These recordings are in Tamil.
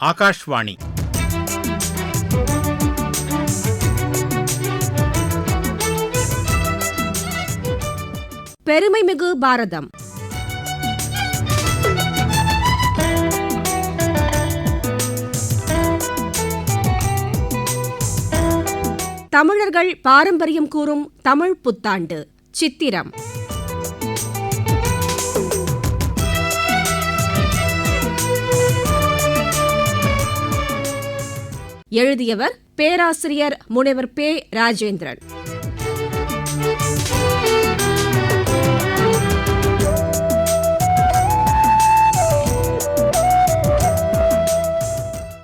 ஆகாஷ்வாணி பெருமைமிகு பாரதம் தமிழர்கள் பாரம்பரியம் கூறும் தமிழ் புத்தாண்டு சித்திரம் எழுதியவர் பேராசிரியர் முனைவர் பே ராஜேந்திரன்.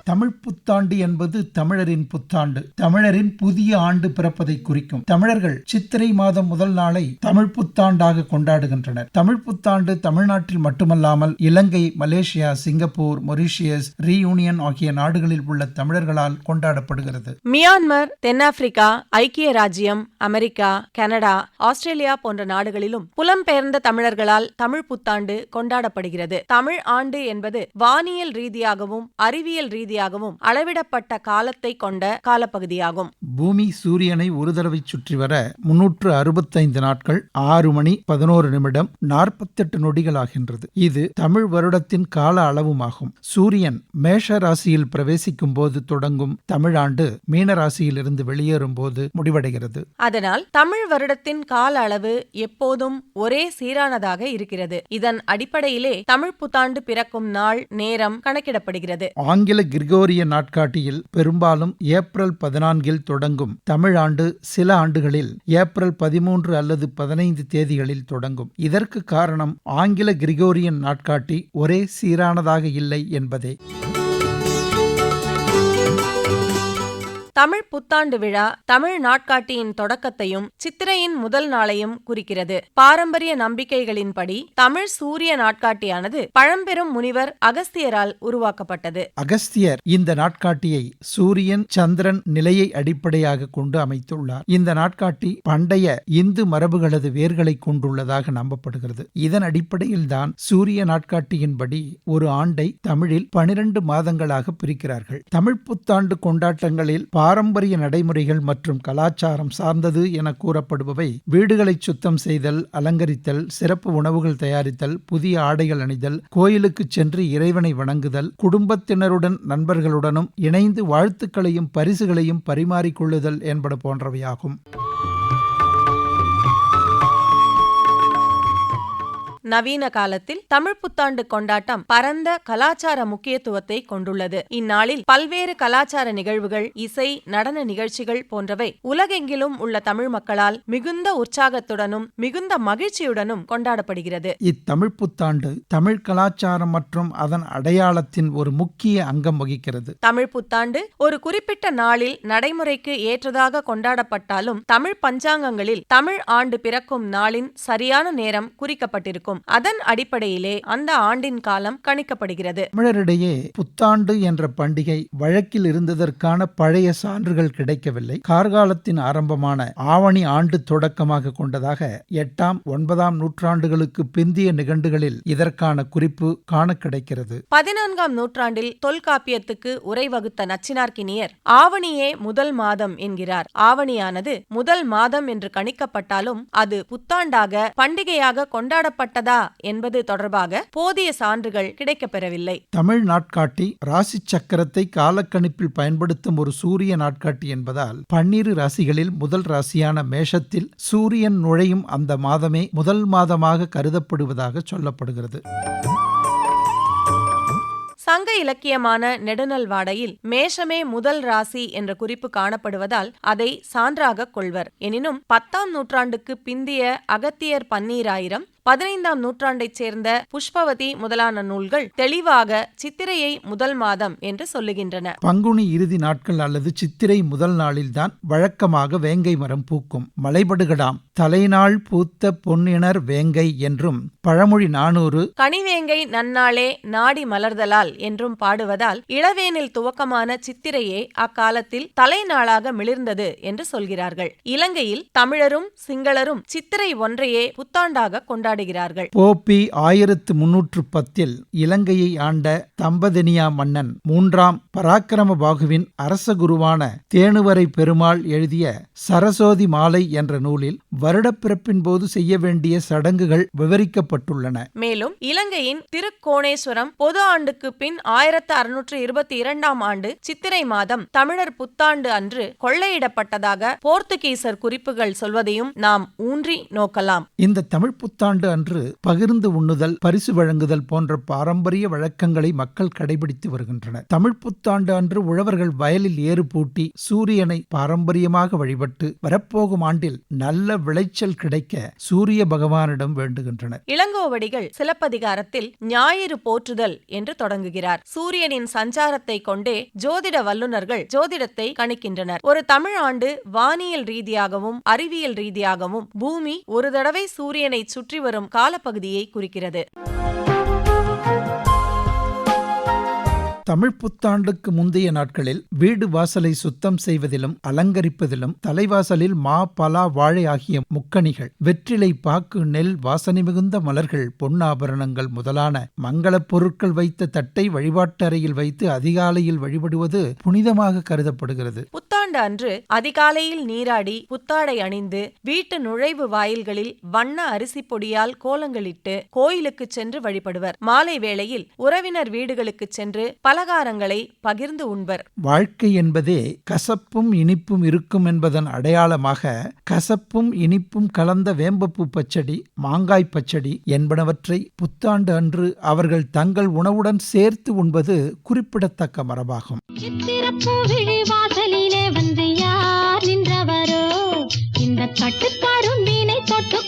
தமிழ் புத்தாண்டு என்பது தமிழரின் புத்தாண்டு. தமிழரின் புதிய ஆண்டு பிறப்பதை குறிக்கும். தமிழர்கள் சித்திரை மாதம் முதல் நாளை தமிழ் புத்தாண்டாக கொண்டாடுகின்றனர். தமிழ் புத்தாண்டு தமிழ்நாட்டில் மட்டுமல்லாமல் Ilangai Malaysia Singapore Mauritius Reunion ஆகிய நாடுகளில் உள்ள தமிழர்களால் கொண்டாடப்படுகிறது. மியான்மர் தென்னாப்பிரிக்கா ஐக்கிய ராஜ்யம் அமெரிக்கா கனடா ஆஸ்திரேலியா போன்ற நாடுகளிலும் புலம்பெயர்ந்த தமிழர்களால் தமிழ் புத்தாண்டு கொண்டாடப்படுகிறது. தமிழ் ஆண்டு என்பது வானியல் ரீதியாகவும் அறிவியல் ரீதியாகவும் அளவிடப்பட்ட காலத்தை கொண்ட காலப்பகுதியாகும். பூமி சூரியனை ஒரு தடவை சுற்றி வர முன்னூற்று அறுபத்தைந்து நாட்கள் ஆறு மணி பதினோரு நிமிடம் நாற்பத்தெட்டு நொடிகள் ஆகின்றது இது தமிழ் வருடத்தின் கால அளவுமாகும். சூரியன் மேஷ ராசியில் பிரவேசிக்கும் போது தொடங்கும் தமிழாண்டு மீன ராசியில் இருந்து வெளியேறும் போது முடிவடைகிறது. அதனால் தமிழ் வருடத்தின் கால அளவு எப்போதும் ஒரே சீரானதாக இருக்கிறது. இதன் அடிப்படையிலே தமிழ் புத்தாண்டு பிறக்கும் நாள் நேரம் கணக்கிடப்படுகிறது. ஆங்கில கிரிகோரிய நாட்காட்டியில் பெரும்பாலும் ஏப்ரல் பதினான்கில் தொடங்கும். தமிழாண்டு சில ஆண்டுகளில் ஏப்ரல் பதிமூன்று அல்லது பதினைந்து தேதிகளில் தொடங்கும். இதற்கு காரணம் ஆங்கில கிரிகோரியன் நாட்காட்டி ஒரே சீரானதாக இல்லை என்பதே. தமிழ் புத்தாண்டு விழா தமிழ் நாட்காட்டியின் தொடக்கத்தையும் சித்திரையின் முதல் நாளையும் குறிக்கிறது. பாரம்பரிய நம்பிக்கைகளின்படி தமிழ் சூரிய நாட்காட்டியானது பழம்பெரும் முனிவர் அகஸ்தியரால் உருவாக்கப்பட்டது. அகஸ்தியர் இந்த நாட்காட்டியை சூரியன் சந்திரன் நிலையை அடிப்படையாக கொண்டு அமைத்துள்ளார். இந்த நாட்காட்டி பண்டைய இந்து மரபுகளது வேர்களை கொண்டுள்ளதாக நம்பப்படுகிறது. இதன் அடிப்படையில் தான் சூரிய நாட்காட்டியின்படி ஒரு ஆண்டை தமிழில் பனிரெண்டு மாதங்களாக பிரிக்கிறார்கள். தமிழ் புத்தாண்டு கொண்டாட்டங்களில் பாரம்பரிய நடைமுறைகள் மற்றும் கலாச்சாரம் சார்ந்தது என கூறப்படுபவை. வீடுகளை சுத்தம் செய்தல் அலங்கரித்தல் சிறப்பு உணவுகள் தயாரித்தல் புதிய ஆடைகள் அணிதல் கோயிலுக்கு சென்று இறைவனை வணங்குதல் குடும்பத்தினருடன் நண்பர்களுடனும் இணைந்து வாழ்த்துக்களையும் பரிசுகளையும் பரிமாறிக்கொள்ளுதல் என்பன போன்றவையாகும். நவீன காலத்தில் தமிழ் புத்தாண்டு கொண்டாட்டம் பரந்த கலாச்சார முக்கியத்துவத்தை கொண்டுள்ளது. இந்நாளில் பல்வேறு கலாச்சார நிகழ்வுகள் இசை நடன நிகழ்ச்சிகள் போன்றவை உலகெங்கிலும் உள்ள தமிழ் மக்களால் மிகுந்த உற்சாகத்துடனும் மிகுந்த மகிழ்ச்சியுடனும் கொண்டாடப்படுகிறது. இத்தமிழ் புத்தாண்டு தமிழ் கலாச்சாரம் மற்றும் அதன் அடையாளத்தின் ஒரு முக்கிய அங்கம் வகிக்கிறது. தமிழ் புத்தாண்டு ஒரு குறிப்பிட்ட நாளில் நடைமுறைக்கு ஏற்றதாக கொண்டாடப்பட்டாலும் தமிழ் பஞ்சாங்கங்களில் தமிழ் ஆண்டு பிறக்கும் நாளின் சரியான நேரம் குறிக்கப்பட்டிருக்கும். அதன் அடிப்படையிலே அந்த ஆண்டின் காலம் கணிக்கப்படுகிறது. தமிழரிடையே புத்தாண்டு என்ற பண்டிகை வழக்கில் இருந்ததற்கான பழைய சான்றுகள் கிடைக்கவில்லை. கார்காலத்தின் ஆரம்பமான ஆவணி ஆண்டு தொடக்கமாக கொண்டதாக எட்டாம் ஒன்பதாம் நூற்றாண்டுகளுக்கு பிந்திய நிகண்டுகளில் இதற்கான குறிப்பு காண கிடைக்கிறது பதினான்காம் நூற்றாண்டில் தொல்காப்பியத்துக்கு உரை வகுத்த நச்சினார்க்கினியர் ஆவணியே முதல் மாதம் என்கிறார். ஆவணியானது முதல் மாதம் என்று கணிக்கப்பட்டாலும் அது புத்தாண்டாக பண்டிகையாக கொண்டாடப்பட்டதா என்பது தொடர்பாக போதிய சான்றுகள் கிடைக்கப்பெறவில்லை. தமிழ் நாட்காட்டி ராசி சக்கரத்தை காலக்கணிப்பில் பயன்படுத்தும் ஒரு சூரிய நாட்காட்டி என்பதால் பன்னிரு ராசிகளில் முதல் ராசியான மேஷத்தில் சூரியன் நுழையும் அந்த மாதமே முதல் மாதமாக கருதப்படுவதாக சொல்லப்படுகிறது. சங்க இலக்கியமான நெடுநல் வாடையில் மேஷமே முதல் ராசி என்ற குறிப்பு காணப்படுவதால் அதை சான்றாக கொள்வர். எனினும் பத்தாம் நூற்றாண்டுக்கு பிந்திய அகத்தியர் பன்னீராயிரம் பதினைந்தாம் நூற்றாண்டைச் சேர்ந்த புஷ்பவதி முதலான நூல்கள் தெளிவாக சித்திரையை முதல் மாதம் என்று சொல்லுகின்றன. பங்குனி இறுதி நாட்கள் அல்லது சித்திரை முதல் நாளில்தான் வழக்கமாக வேங்கை மரம் பூக்கும். மலைபடுகடாம் தலைநாள் பூத்த பொன்னிணர் வேங்கை என்றும் பழமொழி நானூறு கனிவேங்கை நன்னாளே நாடி மலர்தலால் என்றும் பாடுவதால் இளவேனில் துவக்கமான சித்திரையே அக்காலத்தில் தலைநாளாக மிளிர்ந்தது என்று சொல்கிறார்கள். இலங்கையில் தமிழரும் சிங்களரும் சித்திரை ஒன்றையே புத்தாண்டாக கொண்டாடுகிறார்கள் கொண்டாடுகிறார்கள் போப்பி ஆயிரத்து முன்னூற்று பத்தில் இலங்கையை ஆண்ட தம்பதனியா மன்னன் மூன்றாம் பராக்கிரம பாகுவின் அரச குருவான தேனுவரை பெருமாள் எழுதிய சரசோதி மாலை என்ற நூலில் வருடப்பிறப்பின் போது செய்ய வேண்டிய சடங்குகள் விவரிக்கப்பட்டுள்ளன. மேலும் இலங்கையின் திருக்கோணேஸ்வரம் பொது ஆண்டுக்கு பின் ஆயிரத்து அறுநூற்று இருபத்தி இரண்டாம் ஆண்டு சித்திரை மாதம் தமிழர் புத்தாண்டு அன்று கொள்ளையிடப்பட்டதாக போர்த்துகீசர் குறிப்புகள் சொல்வதையும் நாம் ஊன்றி நோக்கலாம். இந்த தமிழ் புத்தாண்டு அன்று பகிர்ந்து உண்ணுதல் பரிசு வழங்குதல் போன்ற பாரம்பரிய வழக்கங்களை மக்கள் கடைபிடித்து வருகின்றனர். தமிழ் புத்தாண்டு அன்று உழவர்கள் வயலில் ஏறு பூட்டி சூரியனை பாரம்பரியமாக வழிபட்டு வரப்போகும் ஆண்டில் நல்ல விளைச்சல் கிடைக்க சூரிய பகவானிடம் வேண்டுகின்றனர். இளங்கோவடிகள் சிலப்பதிகாரத்தில் ஞாயிறு போற்றுதல் என்று தொடங்குகிறார். சூரியனின் சஞ்சாரத்தை கொண்டே ஜோதிட வல்லுநர்கள் ஜோதிடத்தை கணிக்கின்றனர். ஒரு தமிழ் ஆண்டு வானியல் ரீதியாகவும் அறிவியல் ரீதியாகவும் பூமி ஒரு தடவை சூரியனை சுற்றி வரும் காலப்பகுதியை குறிக்கிறது. தமிழ் புத்தாண்டுக்கு முந்தைய நாட்களில் வீடு வாசலை சுத்தம் செய்வதிலும் அலங்கரிப்பதிலும் தலைவாசலில் மா பலா வாழை ஆகிய முக்கணிகள் வெற்றிலை பாக்கு நெல் வாசனை மிகுந்த மலர்கள் பொன்னாபரணங்கள் முதலான மங்களப் பொருட்கள் வைத்த தட்டை வழிபாட்டறையில் வைத்து அதிகாலையில் வழிபடுவது புனிதமாக கருதப்படுகிறது. புத்தாண்டு அன்று அதிகாலையில் நீராடி புத்தாடை அணிந்து வீட்டு நுழைவு வாயில்களில் வண்ண அரிசி பொடியால் கோலங்களிட்டு கோயிலுக்கு சென்று வழிபடுவர். மாலை வேளையில் உறவினர் வீடுகளுக்கு சென்று பலகாரங்களை பகிர்ந்து உண்பர். வாழ்க்கை என்பதே கசப்பும் இனிப்பும் இருக்கும் என்பதன் அடையாளமாக கசப்பும் இனிப்பும் கலந்த வேம்பப்பூ பச்சடி மாங்காய் பச்சடி என்பனவற்றை புத்தாண்டு அன்று அவர்கள் தங்கள் உணவுடன் சேர்த்து உண்பது குறிப்பிடத்தக்க மரபாகும். இந்த கட்டுக்கரும்பினை தொட்டு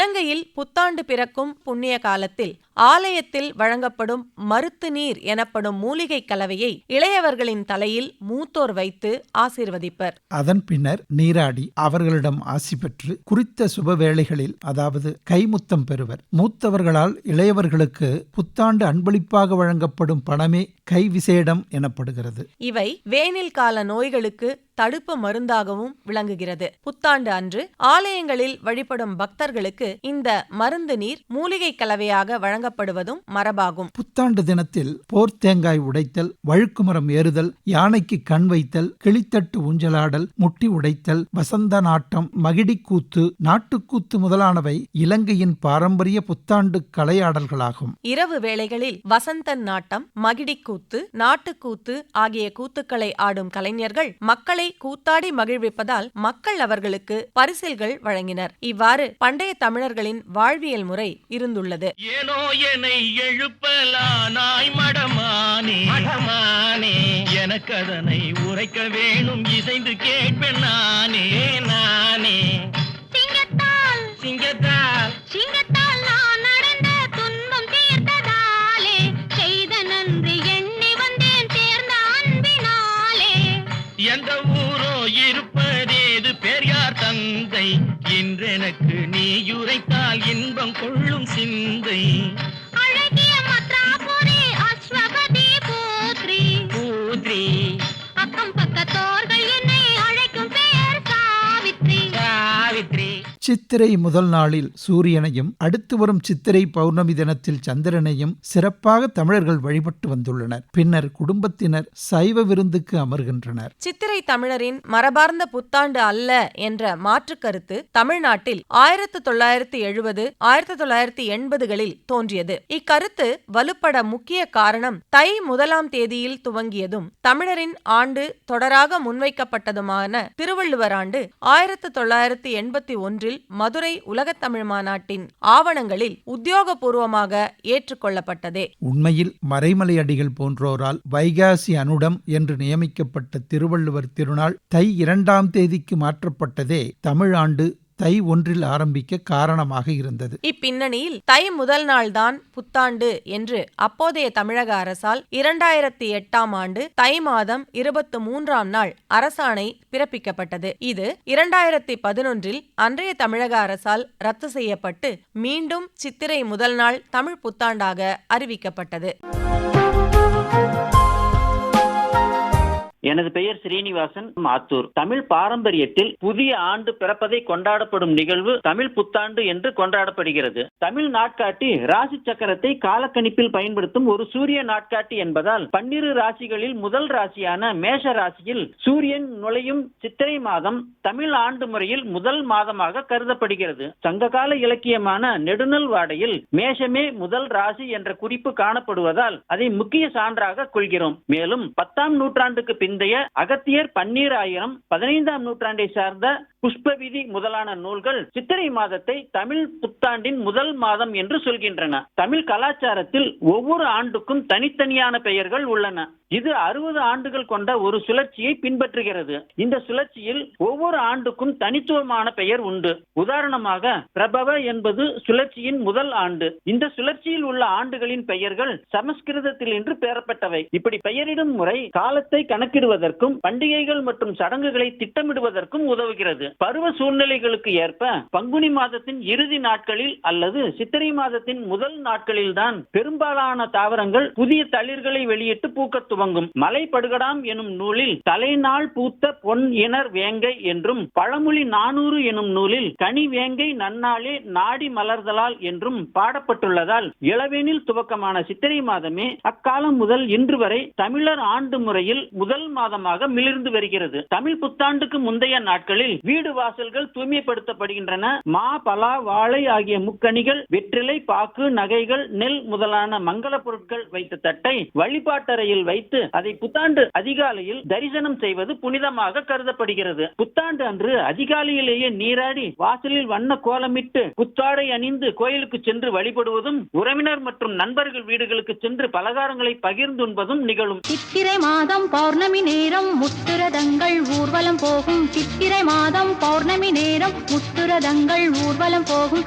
இலங்கையில் புத்தாண்டு பிறக்கும் புண்ணிய காலத்தில் ஆலயத்தில் வழங்கப்படும் மருத்து நீர் எனப்படும் மூலிகை கலவையை இளையவர்களின் தலையில் மூத்தோர் வைத்து ஆசீர்வதிப்பர். அதன் பின்னர் நீராடி அவர்களிடம் ஆசி பெற்று குறித்த சுப வேளைகளில் அதாவது கைமுத்தம் பெறுவர். மூத்தவர்களால் இளையவர்களுக்கு புத்தாண்டு அன்பளிப்பாக வழங்கப்படும் பணமே கை விசேடம் எனப்படுகிறது. இவை வேனில் கால நோய்களுக்கு தடுப்பு மருந்தாகவும் விளங்குகிறது. புத்தாண்டு அன்று ஆலயங்களில் வழிபடும் பக்தர்களுக்கு இந்த மருந்து நீர் மூலிகை கலவையாக வழங்கப்படுவதும் மரபாகும். புத்தாண்டு தினத்தில் போர் தேங்காய் உடைத்தல் வழுக்குமரம் ஏறுதல் யானைக்கு கண் வைத்தல் கிளித்தட்டு ஊஞ்சலாடல் முட்டி உடைத்தல் வசந்த நாட்டம் மகிடிக்கூத்து நாட்டுக்கூத்து முதலானவை இலங்கையின் பாரம்பரிய புத்தாண்டு கலையாடல்களாகும். இரவு வேளைகளில் வசந்தன் நாட்டம் மகிடிக்கூத்து நாட்டுக்கூத்து ஆகிய கூத்துக்களை ஆடும் கலைஞர்கள் மக்களை கூத்தாடி மகிழ்விப்பதால் மக்கள் அவர்களுக்கு பரிசில்கள் வழங்கினர். இவ்வாறு பண்டைய தமிழர்களின் வாழ்வியல் முறை இருந்துள்ளது. ஏனோ என்னை எழுப்பலானாய் மடமானே மடமானே எனக்கு அதனை உரைக்க வேணும் இசைந்து கேட்பேன் நானே நானே. சிங்கத்தால். சிங்கத்தால். தந்தை இன்றெனக்கு நீ உரைத்தால் இன்பம் கொள்ளும் சிந்தை. அழகிய மத்ராபுரி அஸ்வபதி போத்ரி. பூத்ரி. அக்கம் பக்கத்தோர்கள் சித்திரை முதல் நாளில் சூரியனையும் அடுத்து வரும் சித்திரை பௌர்ணமி தினத்தில் சந்திரனையும் சிறப்பாக தமிழர்கள் வழிபட்டு வந்துள்ளனர். பின்னர் குடும்பத்தினர் சைவ விருந்துக்கு அமர்கின்றனர். சித்திரை தமிழரின் மரபார்ந்த புத்தாண்டு அல்ல என்ற மாற்று கருத்து தமிழ்நாட்டில் ஆயிரத்து தொள்ளாயிரத்து எழுபது ஆயிரத்து தொள்ளாயிரத்து எண்பதுகளில் தோன்றியது. இக்கருத்து வலுப்பட முக்கிய காரணம் தை முதலாம் தேதியில் துவங்கியதும் தமிழரின் ஆண்டு தொடராக முன்வைக்கப்பட்டதுமான திருவள்ளுவர் ஆண்டு ஆயிரத்து தொள்ளாயிரத்து எண்பத்தி ஒன்றில் மதுரை உலகத்தமிழ் மாநாட்டின் ஆவணங்களில் உத்தியோகபூர்வமாக ஏற்றுக்கொள்ளப்பட்டதே உண்மையில் மறைமலை அடிகள் போன்றோரால் வைகாசி அனுடம் என்று நியமிக்கப்பட்ட திருவள்ளுவர் திருநாள் தை இரண்டாம் தேதிக்கு மாற்றப்பட்டதே தமிழ் ஆண்டு தை ஒன்றில் ஆரம்பிக்க காரணமாக இருந்தது. இப்பின்னணியில் தை முதல் நாள்தான் புத்தாண்டு என்று அப்போதைய தமிழக அரசால் இரண்டாயிரத்தி எட்டாம் ஆண்டு தை மாதம் இருபத்து மூன்றாம் நாள் அரசாணை பிறப்பிக்கப்பட்டது. இது இரண்டாயிரத்தி பதினொன்றில் அன்றைய தமிழக அரசால் ரத்து செய்யப்பட்டு மீண்டும் சித்திரை முதல் நாள் தமிழ் புத்தாண்டாக அறிவிக்கப்பட்டது. எனது பெயர் ஸ்ரீனிவாசன் ஆத்தூர். தமிழ் பாரம்பரியத்தில் புதிய ஆண்டு பிறப்பதை கொண்டாடப்படும் நிகழ்வு தமிழ் புத்தாண்டு என்று கொண்டாடப்படுகிறது. தமிழ் நாட்காட்டி ராசி சக்கரத்தை காலக்கணிப்பில் பயன்படுத்தும் ஒரு சூரிய நாட்காட்டி என்பதால் பன்னிரு ராசிகளில் முதல் ராசியான மேஷ ராசியில் சூரியன் நுழையும் சித்திரை மாதம் தமிழ் ஆண்டு முறையில் முதல் மாதமாக கருதப்படுகிறது. சங்ககால இலக்கியமான நெடுநல் வாடையில் மேஷமே முதல் ராசி என்ற குறிப்பு காணப்படுவதால் அதை முக்கிய சான்றாக கொள்கிறோம். மேலும் பத்தாம் நூற்றாண்டுக்கு பிந்தைய அகத்தியர் பன்னீராயிரம் பதினைந்தாம் நூற்றாண்டை சார்ந்த புஷ்பவிதி முதலான நூல்கள் சித்திரை மாதத்தை தமிழ் புத்தாண்டின் முதல் மாதம் என்று சொல்கின்றன. தமிழ் கலாச்சாரத்தில் ஒவ்வொரு ஆண்டுக்கும் தனித்தனியான பெயர்கள் உள்ளன. இது அறுபது ஆண்டுகள் கொண்ட ஒரு சுழற்சியை பின்பற்றுகிறது. இந்த சுழற்சியில் ஒவ்வொரு ஆண்டுக்கும் தனித்துவமான பெயர் உண்டு. உதாரணமாக பிரபவ என்பது சுழற்சியின் முதல் ஆண்டு. இந்த சுழற்சியில் உள்ள ஆண்டுகளின் பெயர்கள் சமஸ்கிருதத்தில் இன்று பெறப்பட்டவை. இப்படி பெயரிடும் முறை காலத்தை கணக்கில் கணக்கிடுவதற்கும் பண்டிகைகள் மற்றும் சடங்குகளை திட்டமிடுவதற்கும் உதவுகிறது. பருவ சூழ்நிலைகளுக்கு ஏற்ப பங்குனி மாதத்தின் இறுதி நாட்களில் அல்லது சித்திரை மாதத்தின் முதல் நாட்களில்தான் பெரும்பாலான தாவரங்கள் புதிய தளிர்களை வெளியிட்டு பூக்கத் துவங்கும். மலை படுகடாம் எனும் நூலில் தலைநாள் பூத்த பொன் இனர் வேங்கை என்றும் பழமொழி நானூறு எனும் நூலில் கனி வேங்கை நன்னாளே நாடி மலர்தலால் என்றும் பாடப்பட்டுள்ளதால் இளவேனில் துவக்கமான சித்திரை மாதமே அக்காலம் முதல் இன்று வரை தமிழர் ஆண்டு முறையில் முதல் மாதமாக மிளிர்ந்து வருகிறது. தமிழ் புத்தாண்டுக்கு முந்தைய நாட்களில் வீடு வாசல்கள் தூய்மைப்படுத்தப்படுகின்றன. மா பலா வாழை ஆகிய முக்கணிகள் வெற்றிலை பாக்கு நகைகள் நெல் முதலான மங்கள பொருட்கள் வைத்த தட்டை வழிபாட்டறையில் வைத்து அதை புத்தாண்டு அதிகாலையில் தரிசனம் செய்வது புனிதமாக கருதப்படுகிறது. புத்தாண்டு அன்று அதிகாலையிலேயே நீராடி வாசலில் வண்ண கோலமிட்டு புத்தாடை அணிந்து கோயிலுக்கு சென்று வழிபடுவதும் உறவினர் மற்றும் நண்பர்கள் வீடுகளுக்கு சென்று பலகாரங்களை பகிர்ந்துண்பதும் நிகழும். சித்திரை மாதம் பௌர்ணமி நேரம் முத்துரதங்கள் ஊர்வலம் போகும். சித்திரை மாதம் பௌர்ணமி நேரம் முத்துரதங்கள் ஊர்வலம் போகும்.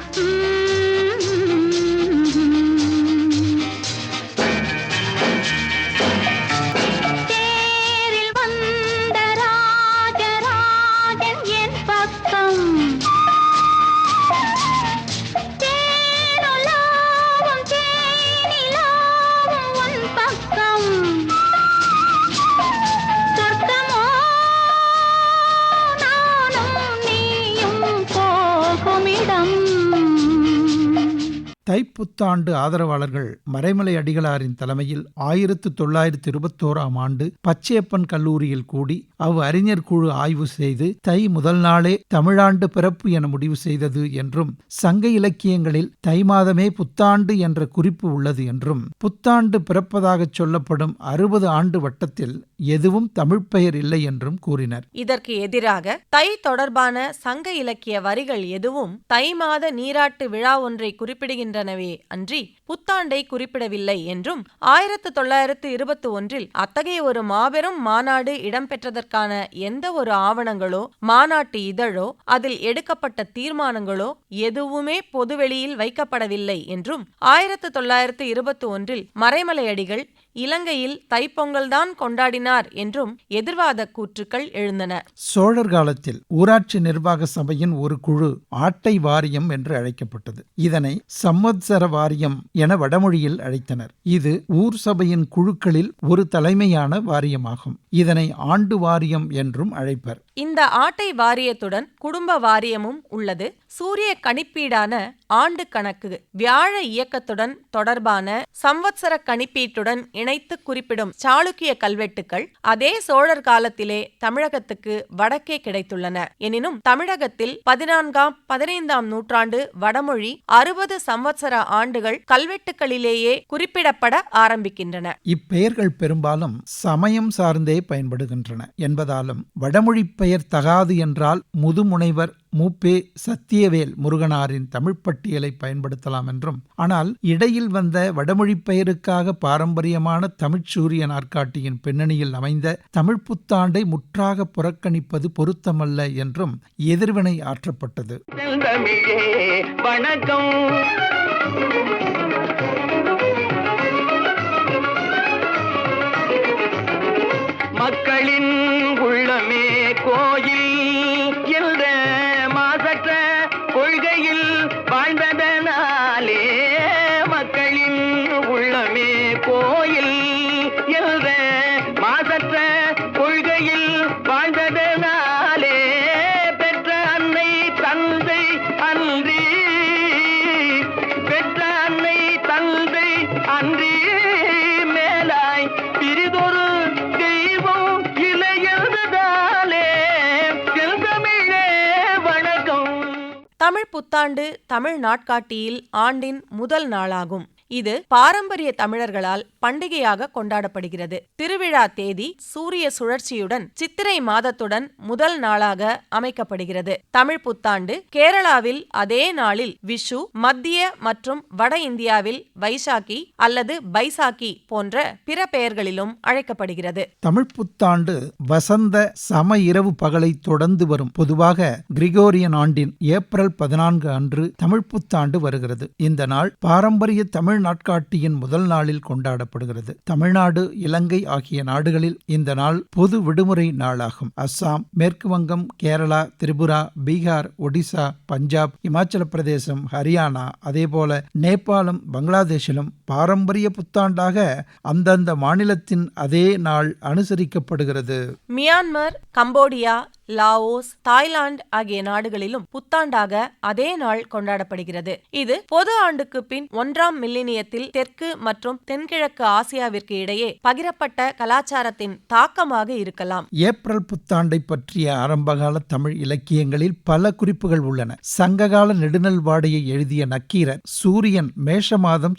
தைப்புத்தாண்டு ஆதரவாளர்கள் மறைமலை அடிகளாரின் தலைமையில் ஆயிரத்து தொள்ளாயிரத்து இருபத்தோராம் ஆண்டு பச்சையப்பன் கல்லூரியில் கூடி அவ் அறிஞர் குழு ஆய்வு செய்து தை முதல் நாளே தமிழாண்டு பிறப்பு என முடிவு செய்தது என்றும் சங்க இலக்கியங்களில் தை மாதமே புத்தாண்டு என்ற குறிப்பு உள்ளது என்றும் புத்தாண்டு பிறப்பதாகச் சொல்லப்படும் அறுபது ஆண்டு வட்டத்தில் எதுவும் தமிழ் பெயர் இல்லை என்றும் கூறினர். இதற்கு எதிராக தை தொடர்பான சங்க இலக்கிய வரிகள் எதுவும் தை மாத நீராட்டு விழா ஒன்றை குறிப்பிடுகின்றனவே அன்றி புத்தாண்டை குறிப்பிடவில்லை என்றும் ஆயிரத்து தொள்ளாயிரத்து இருபத்தி ஒன்றில் அத்தகைய ஒரு மாபெரும் மாநாடு இடம்பெற்றதற்கான எந்த ஒரு ஆவணங்களோ மாநாட்டு இதழோ அதில் எடுக்கப்பட்ட தீர்மானங்களோ எதுவுமே பொதுவெளியில் வைக்கப்படவில்லை என்றும் ஆயிரத்து தொள்ளாயிரத்து இருபத்தி ஒன்றில் மறைமலையடிகள் இலங்கையில் தைப்பொங்கல்தான் கொண்டாடினார் என்றும் எதிர்வாத கூற்றுக்கள் எழுந்தன. சோழர் காலத்தில் ஊராட்சி நிர்வாக சபையின் ஒரு குழு ஆட்டை வாரியம் என்று அழைக்கப்பட்டது. இதனை சம்மத்சர வாரியம் என வடமொழியில் அழைத்தனர். இது ஊர் சபையின் குழுக்களில் ஒரு தலைமையான வாரியமாகும். இதனை ஆண்டு வாரியம் என்றும் அழைப்பர். இந்த ஆட்டை வாரியத்துடன் குடும்ப வாரியமும் உள்ளது. சூரிய கணிப்பீடான ஆண்டு கணக்கு வியாழ இயக்கத்துடன் தொடர்பான சம்வத்சர கணிப்பீட்டுடன் இணைத்து குறிப்பிடும் சாளுக்கிய கல்வெட்டுக்கள் அதே சோழர் காலத்திலே தமிழகத்துக்கு வடக்கே கிடைத்துள்ளன. எனினும் தமிழகத்தில் பதினான்காம் பதினைந்தாம் நூற்றாண்டு வடமொழி அறுபது சம்வத்சர ஆண்டுகள் கல்வெட்டுகளிலேயே குறிப்பிடப்பட ஆரம்பிக்கின்றன. இப்பெயர்கள் பெரும்பாலும் சமயம் சார்ந்தே பயன்படுகின்றன. என்பதாலும் வடமொழி பெயர் தகாது என்றால் முதுமுனைவர் மூப்பே சத்தியவேல் முருகனாரின் தமிழ்ப்பட்டியலை பயன்படுத்தலாம் என்றும். ஆனால் இடையில் வந்த வடமொழி பெயருக்காக பாரம்பரியமான தமிழ்ச் சூரிய நாற்காட்டியின் பின்னணியில் அமைந்த தமிழ் புத்தாண்டை முற்றாக புறக்கணிப்பது பொருத்தமல்ல என்றும் எதிர்வினை ஆற்றப்பட்டது. வணக்கம். கோயில் புத்தாண்டு தமிழ் நாட்காட்டியில் ஆண்டின் முதல் நாளாகும். இது பாரம்பரிய தமிழர்களால் பண்டிகையாக கொண்டாடப்படுகிறது. திருவிழா தேதி சூரிய சுழற்சியுடன் சித்திரை மாதத்துடன் முதல் நாளாக அமைக்கப்படுகிறது. தமிழ் புத்தாண்டு கேரளாவில் அதே நாளில் விஷு மத்திய மற்றும் வட இந்தியாவில் வைசாக்கி அல்லது பைசாக்கி போன்ற பிற பெயர்களிலும் அழைக்கப்படுகிறது. தமிழ் புத்தாண்டு வசந்த சம இரவு பகலை தொடர்ந்து வரும். பொதுவாக கிரிகோரியன் ஆண்டின் ஏப்ரல் பதினான்கு அன்று தமிழ் புத்தாண்டு வருகிறது. இந்த நாள் பாரம்பரிய தமிழ் நாட்காட்டியின் முதல் நாளில் கொண்டாடப்படுகிறது தமிழ்நாடு இலங்கை ஆகிய நாடுகளில் இந்த நாள் பொது விடுமுறை நாளாகும். அஸ்ஸாம் மேற்கு வங்கம் கேரளா திரிபுரா பீகார் ஒடிசா பஞ்சாப் இமாச்சல பிரதேசம் ஹரியானா அதேபோல நேபாளம் பங்களாதேஷிலும் பாரம்பரிய புத்தாண்டாக அந்தந்த மாநிலத்தின் அதே நாள் அனுசரிக்கப்படுகிறது. மியான்மர் கம்போடியா லாவோஸ் தாய்லாந்து ஆகிய நாடுகளிலும் புத்தாண்டாக அதே நாள் கொண்டாடப்படுகிறது. இது பொது ஆண்டுக்கு பின் ஒன்றாம் மில்லினியத்தில் தெற்கு மற்றும் தென்கிழக்கு ஆசியாவிற்கு இடையே பகிரப்பட்ட கலாச்சாரத்தின் தாக்கமாக இருக்கலாம். ஏப்ரல் புத்தாண்டை பற்றிய ஆரம்பகால தமிழ் இலக்கியங்களில் பல குறிப்புகள் உள்ளன. சங்ககால நெடுநல் வாடையை எழுதிய நக்கீரர் சூரியன் மேஷ மாதம்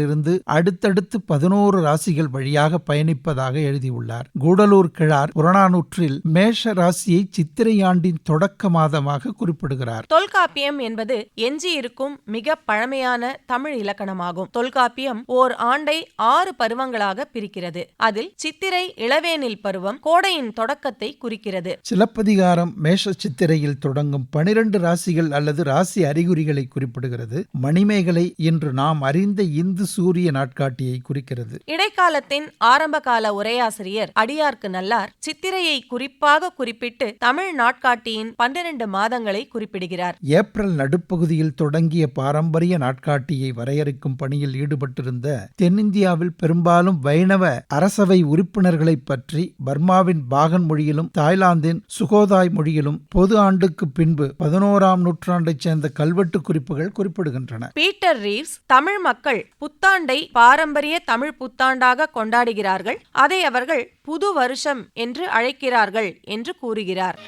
சித்திரையிலிருந்து அடுத்தடுத்து பதினோரு ராசிகள் வழியாக பயணிப்பதாக எழுதியுள்ளார். கூடலூர் கிழார் புறநானூற்றில் மேஷ ராசியை சித்திரை ஆண்டின் தொடக்க மாதமாக குறிப்பிடுகிறார். தொல்காப்பியம் என்பது எஞ்சியிருக்கும் மிக பழமையான தமிழ் இலக்கணமாகும். தொல்காப்பியம் ஓர் ஆண்டை ஆறு பருவங்களாக பிரிக்கிறது. அதில் சித்திரை இளவேனில் பருவம் கோடையின் தொடக்கத்தை குறிக்கிறது. சிலப்பதிகாரம் மேஷ சித்திரையில் தொடங்கும் பனிரெண்டு ராசிகள் அல்லது ராசி அறிகுறிகளை குறிப்பிடுகிறது. மணிமேகலை இன்று நாம் அறிந்த இந்து சூரிய நாட்காட்டியை குறிக்கிறது. இடைக்காலத்தின் ஆரம்பகால உரையாசிரியர் அடியார்க்கு நல்லார் சித்திரையை குறிப்பாக குறிப்பிட்டு தமிழ் நாட்காட்டியின் பன்னிரண்டு மாதங்களை குறிப்பிடுகிறார். ஏப்ரல் நடுப்பகுதியில் தொடங்கிய பாரம்பரிய நாட்காட்டியை வரையறுக்கும் பணியில் ஈடுபட்டிருந்த தென்னிந்தியாவில் பெரும்பாலும் வைணவ அரசவை உறுப்பினர்களை பற்றி பர்மாவின் பாகன் மொழியிலும் தாய்லாந்தின் சுகோதாய் மொழியிலும் பொது ஆண்டுக்கு பின்பு பதினோராம் நூற்றாண்டைச் சேர்ந்த கல்வெட்டு குறிப்புகள் குறிப்பிடுகின்றன. பீட்டர் ரீவ்ஸ் தமிழ் மக்கள் புத்தாண்டை பாரம்பரிய தமிழ் புத்தாண்டாக கொண்டாடுகிறார்கள். அதை அவர்கள் புது வருஷம் என்று அழைக்கிறார்கள் என்று கூறுகிறார்.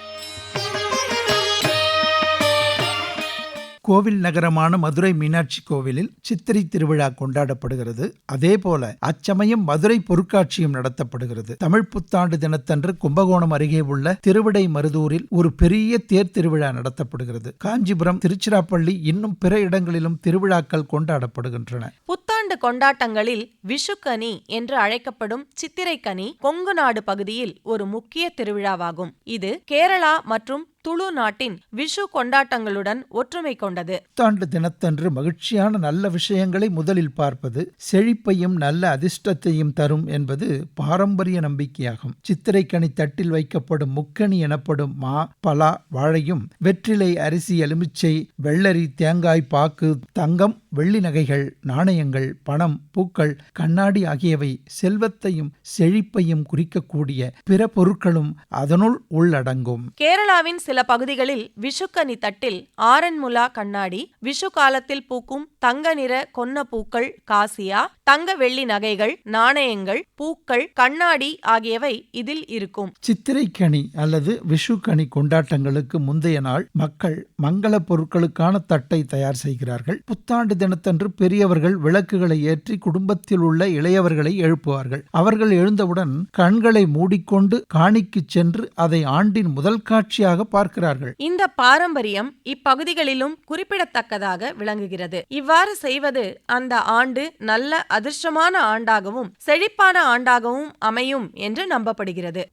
கோவில் நகரமான மதுரை மீனாட்சி கோவிலில் சித்திரை திருவிழா கொண்டாடப்படுகிறது. அதே போல அச்சமயம் மதுரை பொருட்காட்சியும் நடத்தப்படுகிறது. தமிழ் புத்தாண்டு தினத்தன்று கும்பகோணம் அருகே உள்ள திருவிடை மருதூரில் ஒரு பெரிய தேர் திருவிழா நடத்தப்படுகிறது. காஞ்சிபுரம் திருச்சிராப்பள்ளி இன்னும் பிற இடங்களிலும் திருவிழாக்கள் கொண்டாடப்படுகின்றன. புத்தாண்டு கொண்டாட்டங்களில் விஷுக்கனி என்று அழைக்கப்படும் சித்திரைக்கனி கொங்கு நாடு பகுதியில் ஒரு முக்கிய திருவிழாவாகும். இது கேரளா மற்றும் துளு நாட்டின் விஷு கொண்டாட்டங்களுடன் ஒற்றுமை கொண்டது. புத்தாண்டு தினத்தன்று மகிழ்ச்சியான நல்ல விஷயங்களை முதலில் பார்ப்பது செழிப்பையும் நல்ல அதிர்ஷ்டத்தையும் தரும் என்பது பாரம்பரிய நம்பிக்கையாகும். சித்திரைக்கனி தட்டில் வைக்கப்படும் முக்கணி எனப்படும் மா பலா வாழையும் வெற்றிலை அரிசி எலுமிச்சை வெள்ளரி தேங்காய் பாக்கு தங்கம் வெள்ளி நகைகள் நாணயங்கள் பணம் பூக்கள் கண்ணாடி ஆகியவை செல்வத்தையும் செழிப்பையும் குறிக்கக்கூடிய பிற பொருட்களும் அதனுள் உள்ளடங்கும். கேரளாவின் சில பகுதிகளில் விஷுக்கனி தட்டில் ஆரன்முலா கண்ணாடி விஷு காலத்தில் பூக்கும் தங்க நிற கொன்ன பூக்கள் காசியா தங்க வெள்ளி நகைகள் நாணயங்கள் பூக்கள் கண்ணாடி ஆகியவை இதில் இருக்கும். சித்திரைக்கனி அல்லது விஷுக்கனி கொண்டாட்டங்களுக்கு முந்தைய நாள் மக்கள் மங்கள பொருட்களுக்கான தட்டை தயார் செய்கிறார்கள். புத்தாண்டு தினத்தன்று பெரியவர்கள் விளக்குகளை ஏற்றி குடும்பத்தில் உள்ள இளையவர்களை எழுப்புவார்கள். அவர்கள் எழுந்தவுடன் கண்களை மூடிக்கொண்டு காணிக்குச் சென்று அதை ஆண்டின் முதல் காட்சியாக பார்க்கிறார்கள். இந்த பாரம்பரியம் இப்பகுதிகளிலும் குறிப்பிடத்தக்கதாக விளங்குகிறது. இவ்வாறு செய்வது அந்த ஆண்டு நல்ல அதிர்ஷ்டமான ஆண்டாகவும் செழிப்பான ஆண்டாகவும் அமையும் என்று நம்பப்படுகிறது.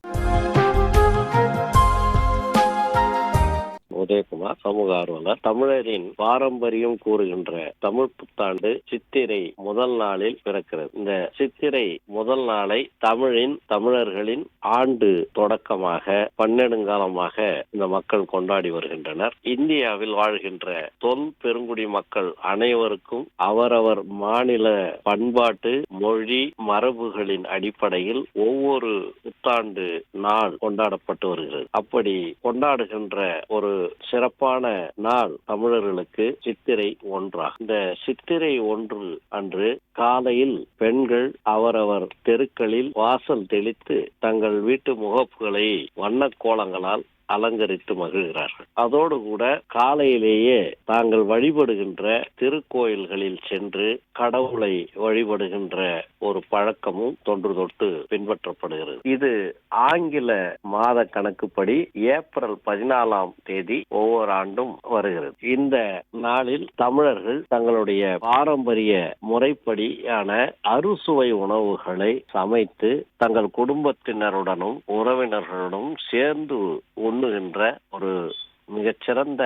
உதயகுமார் சமூக ஆர்வலர். தமிழரின் பாரம்பரியம் கூறுகின்ற தமிழ் புத்தாண்டு சித்திரை முதல் நாளில் பிறக்கிறது. இந்த சித்திரை முதல் நாளை தமிழின் தமிழர்களின் ஆண்டு தொடக்கமாக பன்னெடுங்காலமாக இந்த மக்கள் கொண்டாடி வருகின்றனர். இந்தியாவில் வாழ்கின்ற தொல் பெருங்குடி மக்கள் அனைவருக்கும் அவரவர் மாநில பண்பாட்டு மொழி மரபுகளின் அடிப்படையில் ஒவ்வொரு புத்தாண்டு நாள் கொண்டாடப்பட்டு வருகிறது. அப்படி கொண்டாடுகின்ற ஒரு சிறப்பான நாள் தமிழர்களுக்கு சித்திரை ஒன்றாகும் இந்த சித்திரை ஒன்று அன்று காலையில் பெண்கள் அவரவர் தெருக்களில் வாசல் தெளித்து தங்கள் வீட்டு முகப்புகளை வண்ணக் கோலங்களால் அலங்கரித்து மகிழ்கிறார்கள். அதோடு கூட காலையிலேயே தாங்கள் வழிபடுகின்ற திருக்கோயில்களில் சென்று கடவுளை வழிபடுகின்ற ஒரு பழக்கமும் தொன்று தொட்டு பின்பற்றப்படுகிறது. இது ஆங்கில மாத கணக்குப்படி ஏப்ரல் பதினாலாம் தேதி ஒவ்வொரு ஆண்டும் வருகிறது. இந்த நாளில் தமிழர்கள் தங்களுடைய பாரம்பரிய முறைப்படியான அறுசுவை உணவுகளை சமைத்து தங்கள் குடும்பத்தினருடனும் உறவினர்களுடனும் சேர்ந்து உண்ணுகின்ற ஒரு மிகச்சிறந்த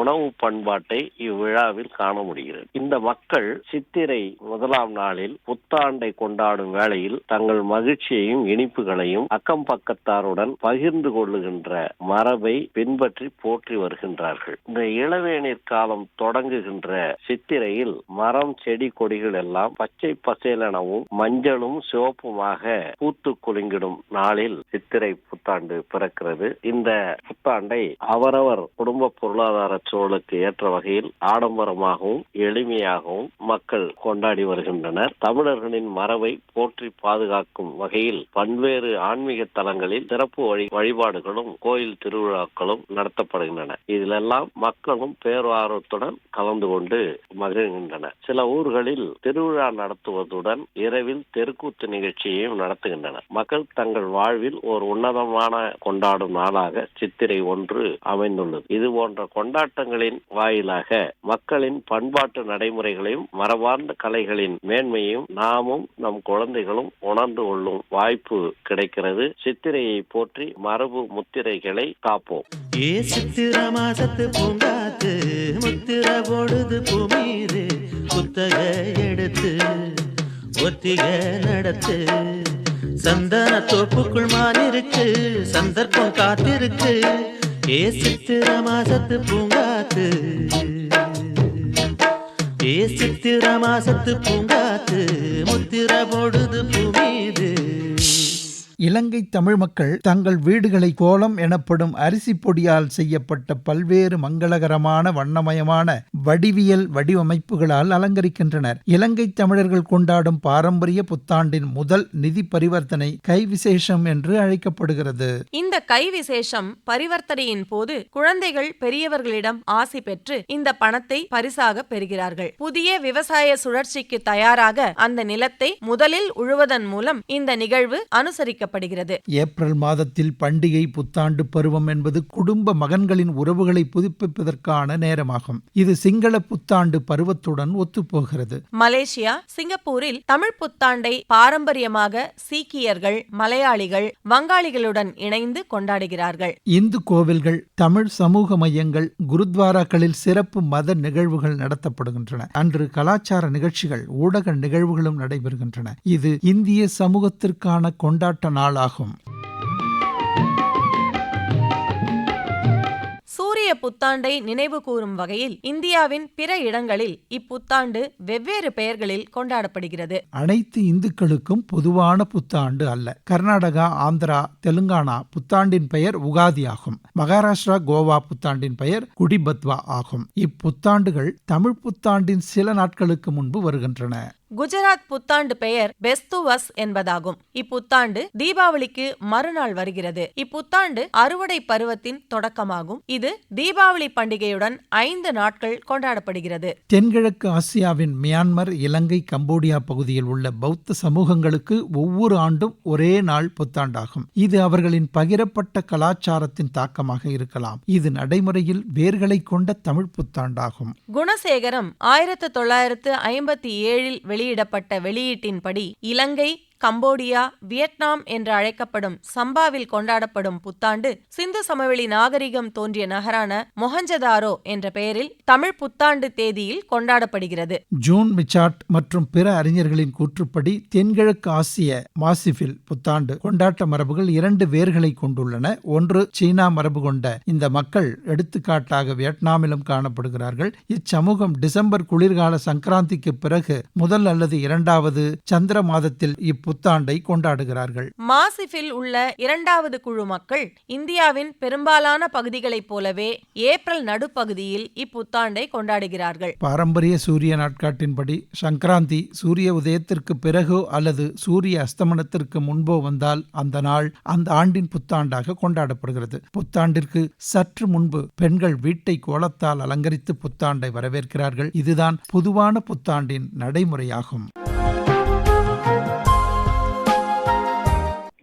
உணவு பண்பாட்டை இவ்விழாவில் காண முடிகிறது. இந்த மக்கள் சித்திரை முதலாம் நாளில் புத்தாண்டை கொண்டாடும் வேளையில் தங்கள் மகிழ்ச்சியையும் இனிப்புகளையும் அக்கம் பக்கத்தாருடன் பகிர்ந்து கொள்ளுகின்ற மரபை பின்பற்றி போற்றி வருகின்றார்கள். இந்த இளவேநீர் காலம் தொடங்குகின்ற சித்திரையில் மரம் செடி கொடிகள் எல்லாம் பச்சை பசேலெனவும் மஞ்சளும் சிவப்புமாக பூத்து குலுங்கிடும் நாளில் சித்திரை புத்தாண்டு பிறக்கிறது. இந்த புத்தாண்டை அவரவர் குடும்ப பொருளாதார சூழலுக்கு ஏற்ற வகையில் ஆடம்பரமாகவும் எளிமையாகவும் மக்கள் கொண்டாடி வருகின்றனர். தமிழர்களின் மரபை போற்றி பாதுகாக்கும் வகையில் பல்வேறு ஆன்மீக தலங்களில் சிறப்பு வழி வழிபாடுகளும் கோயில் திருவிழாக்களும் நடத்தப்படுகின்றன. இதிலெல்லாம் மக்களும் பேரார்வத்துடன் கலந்து கொண்டு மகிழ்கின்றனர். சில ஊர்களில் திருவிழா நடத்துவதுடன் இரவில் தெருக்கூத்து நிகழ்ச்சியையும் நடத்துகின்றனர். மக்கள் தங்கள் வாழ்வில் ஒரு உன்னதமான கொண்டாடும் நாளாக சித்திரை ஒன்று அமைந்துள்ளது. இது போன்ற கொண்டாட்டங்களின் வாயிலாக மக்களின் பண்பாட்டு நடைமுறைகளையும் மரபார்ந்த கலைகளின் மேன்மையும் நாமும் நம் குழந்தைகளும் உணர்ந்து கொள்ளும் வாய்ப்பு கிடைக்கிறது. சித்திரையை போற்றி மரபு முத்திரைகளை காப்போம். ஏ சித்திர மாசத்து பூங்காத்து முத்திர பொழுது பூமீது. புத்தக எடுத்து ஒத்திக நடத்து. சந்தன தோப்புக்குள் மானிருக்கு சந்தர்ப்பம் காத்திருக்கு. ஏ சித்திர மாசத்து பூங்காத்து. ஏ சித்திர மாசத்து பூங்காத்து. முத்திர பொழுது பூமீது இலங்கை தமிழ் மக்கள் தங்கள் வீடுகளை கோலம் எனப்படும் அரிசி பொடியால் செய்யப்பட்ட பல்வேறு மங்களகரமான வண்ணமயமான வடிவியல் வடிவமைப்புகளால் அலங்கரிக்கின்றனர். இலங்கை தமிழர்கள் கொண்டாடும் பாரம்பரிய புத்தாண்டின் முதல் நிதி பரிவர்த்தனை கைவிசேஷம் என்று அழைக்கப்படுகிறது. இந்த கை விசேஷம் பரிவர்த்தனையின் போது குழந்தைகள் பெரியவர்களிடம் ஆசி பெற்று இந்த பணத்தை பரிசாக பெறுகிறார்கள். புதிய விவசாய சுழற்சிக்கு தயாராக அந்த நிலத்தை முதலில் உழுவதன் மூலம் இந்த நிகழ்வு அனுசரிக்க அனுசரிக்கப்படுகிறது ஏப்ரல் மாதத்தில் பண்டிகை புத்தாண்டு பருவம் என்பது குடும்ப மகன்களின் உறவுகளை புதுப்பிப்பதற்கான நேரமாகும். இது சிங்கள புத்தாண்டு பருவத்துடன் ஒத்துப்போகிறது. மலேசியா சிங்கப்பூரில் தமிழ் புத்தாண்டை பாரம்பரியமாக சீக்கியர்கள் மலையாளிகள் வங்காளிகளுடன் இணைந்து கொண்டாடுகிறார்கள். இந்து கோவில்கள் தமிழ் சமூக மையங்கள் குருத்வாராக்களில் சிறப்பு மத நிகழ்வுகள் நடத்தப்படுகின்றன. அன்று கலாச்சார நிகழ்ச்சிகள் ஊடக நிகழ்வுகளும் நடைபெறுகின்றன. இது இந்திய சமூகத்திற்கான கொண்டாட்ட நாளாகும் சூரிய சூரிய புத்தாண்டை நினைவு கூறும் வகையில் இந்தியாவின் பிற இடங்களில் இப்புத்தாண்டு வெவ்வேறு பெயர்களில் கொண்டாடப்படுகிறது. அனைத்து இந்துக்களுக்கும் பொதுவான புத்தாண்டு அல்ல. கர்நாடகா ஆந்திரா தெலுங்கானா புத்தாண்டின் பெயர் உகாதி ஆகும் மகாராஷ்டிரா கோவா புத்தாண்டின் பெயர் குடிபத்வா ஆகும். இப்புத்தாண்டுகள் தமிழ் புத்தாண்டின் சில நாட்களுக்கு முன்பு வருகின்றன. குஜராத் புத்தாண்டு பெயர் பெஸ்துவஸ் என்பதாகும். இப்புத்தாண்டு தீபாவளிக்கு மறுநாள் வருகிறது. இப்புத்தாண்டு அறுவடை பருவத்தின் தொடக்கமாகும். இது தீபாவளி பண்டிகையுடன் ஐந்து நாட்கள் கொண்டாடப்படுகிறது. தென்கிழக்கு ஆசியாவின் மியான்மர் இலங்கை கம்போடியா பகுதியில் உள்ள பௌத்த சமூகங்களுக்கு ஒவ்வொரு ஆண்டும் ஒரே நாள் புத்தாண்டாகும். இது அவர்களின் பகிரப்பட்ட கலாச்சாரத்தின் தாக்கமாக இருக்கலாம். இது நடைமுறையில் வேர்களை கொண்ட தமிழ் புத்தாண்டாகும். குணசேகரம் ஆயிரத்து தொள்ளாயிரத்து ஐம்பத்தி ஏழில் வெளியிடப்பட்ட வெளியீட்டின்படி இலங்கை கம்போடியா வியட்நாம் என்று அழைக்கப்படும் சம்பாவில் கொண்டாடப்படும் புத்தாண்டு சிந்து சமவெளி நாகரிகம் தோன்றிய நகரான மொஹஞ்சதாரோ என்ற பெயரில் தமிழ் புத்தாண்டு தேதியில் கொண்டாடப்படுகிறது. ஜூன் மிச்சாட் மற்றும் பிற அறிஞர்களின் கூற்றுப்படி தென்கிழக்கு ஆசிய மாசிஃபில் புத்தாண்டு கொண்டாட்ட மரபுகள் இரண்டு வேர்களை கொண்டுள்ளன. ஒன்று சீனா மரபு கொண்ட இந்த மக்கள் எடுத்துக்காட்டாக வியட்நாமிலும் காணப்படுகிறார்கள். இச்சமூகம் டிசம்பர் குளிர்கால சங்கராந்திக்கு பிறகு முதல் அல்லது இரண்டாவது சந்திர மாதத்தில் இப்புத்தாண்டை கொண்டாடுகிறார்கள். மாசிஃபில் உள்ள இரண்டாவது குழு மக்கள் இந்தியாவின் பெரும்பாலான பகுதிகளைப் போலவே ஏப்ரல் நடுப்பகுதியில் இப்புத்தாண்டை கொண்டாடுகிறார்கள். பாரம்பரிய சூரிய நாட்காட்டின்படி சங்கராந்தி சூரிய உதயத்திற்கு பிறகோ அல்லது சூரிய அஸ்தமனத்திற்கு முன்போ வந்தால் அந்த நாள் அந்த ஆண்டின் புத்தாண்டாக கொண்டாடப்படுகிறது. புத்தாண்டிற்கு சற்று முன்பு பெண்கள் வீட்டை கோலத்தால் அலங்கரித்து புத்தாண்டை வரவேற்கிறார்கள். இதுதான் பொதுவான புத்தாண்டின் நடைமுறையாகும்.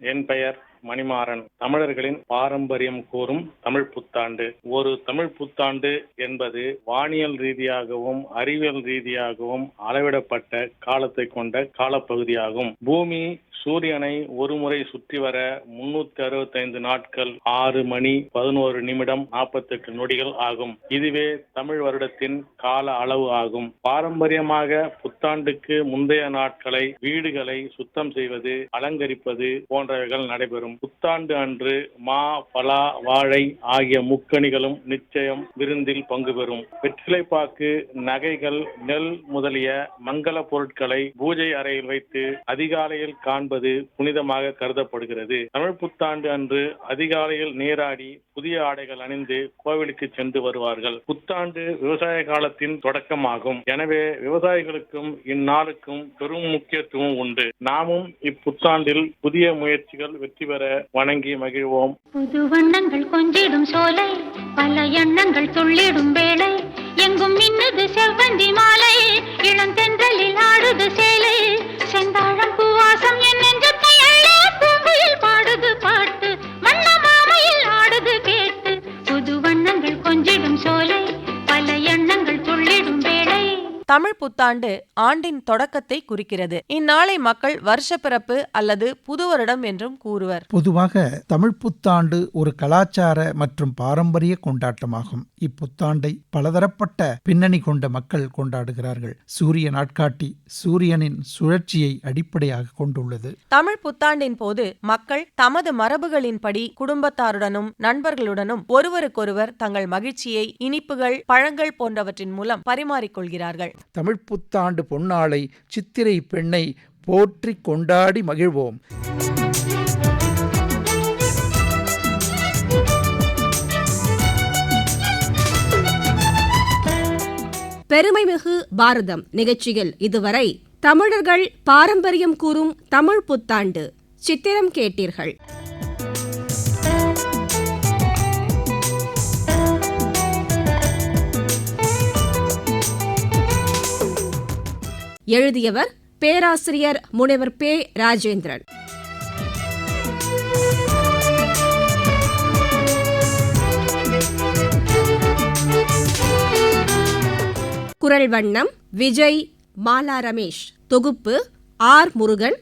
என் பெயர் மணிமாறன் தமிழர்களின் பாரம்பரியம் கூறும் தமிழ் புத்தாண்டு. ஒரு தமிழ் புத்தாண்டு என்பது வானியல் ரீதியாகவும் அறிவியல் ரீதியாகவும் அளவிடப்பட்ட காலத்தை கொண்ட காலப்பகுதியாகும். பூமி சூரியனை ஒருமுறை சுற்றி வர முன்னூத்தி அறுபத்தைந்து நாட்கள் ஆறு மணி பதினோரு நிமிடம் நாற்பத்தெட்டு நொடிகள் ஆகும். இதுவே தமிழ் வருடத்தின் கால அளவு ஆகும். பாரம்பரியமாக புத்தாண்டுக்கு முந்தைய நாட்களை வீடுகளை சுத்தம் செய்வது அலங்கரிப்பது போன்றவைகள் நடைபெறும். புத்தாண்டு அன்று மா பலா வாழை ஆகிய முக்கணிகளும் நிச்சயம் விருந்தில் பங்கு பெறும். வெற்றிலைப்பாக்கு நகைகள் நெல் முதலிய மங்கள பொருட்களை பூஜை அறையில் வைத்து அதிகாலையில் காண்பது புனிதமாக கருதப்படுகிறது. தமிழ் புத்தாண்டு அன்று அதிகாலையில் நீராடி புதிய ஆடைகள் அணிந்து கோவிலுக்கு சென்று வருவார்கள். புத்தாண்டு விவசாய காலத்தின் தொடக்கமாகும். எனவே விவசாயிகளுக்கும் இந்நாளுக்கும் பெரும் முக்கியத்துவம் உண்டு. நாமும் இப்புத்தாண்டில் புதிய முயற்சிகள் வெற்றி பெற வணங்கி மகிழ்வோம். புது வண்ணங்கள் கொஞ்சிடும் சோலை பல எண்ணங்கள் துள்ளிடும் வேலை. எங்கும் மின்னது செவ்வந்தி மாலை இளந்தென்றலில் ஆடுது சேலை. செந்தாழம் பூவாசம் தமிழ் புத்தாண்டு ஆண்டின் தொடக்கத்தை குறிக்கிறது. இந்நாளை மக்கள் வருஷ பிறப்பு அல்லது புது வருடம் என்றும் கூறுவர். பொதுவாக தமிழ் புத்தாண்டு ஒரு கலாச்சார மற்றும் பாரம்பரிய கொண்டாட்டமாகும். இப்புத்தாண்டை பலதரப்பட்ட பின்னணி கொண்ட மக்கள் கொண்டாடுகிறார்கள். சூரிய நாட்காட்டி சூரியனின் சுழற்சியை அடிப்படையாக கொண்டுள்ளது. தமிழ் புத்தாண்டின் போது மக்கள் தமது மரபுகளின்படி குடும்பத்தாருடனும் நண்பர்களுடனும் ஒருவருக்கொருவர் தங்கள் மகிழ்ச்சியை இனிப்புகள் பழங்கள் போன்றவற்றின் மூலம் பரிமாறிக்கொள்கிறார்கள். தமிழ் புத்தாண்டு பொன்னாளை சித்திரை பெண்ணை போற்றி கொண்டாடி மகிழ்வோம். பெருமைமிகு பாரதம் நிகழ்ச்சியில் இதுவரை தமிழர்கள் பாரம்பரியம் கூறும் தமிழ் புத்தாண்டு சித்திரம் கேட்டீர்கள். எழுதியவர் பேராசிரியர் முனைவர் பே ராஜேந்திரன். குரல் வண்ணம் விஜய் மாலா ரமேஷ். தொகுப்பு ஆர் முருகன்.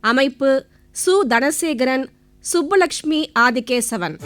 அமைப்பு சு தனசேகரன் சுப்புலட்சுமி ஆதிகேசவன்.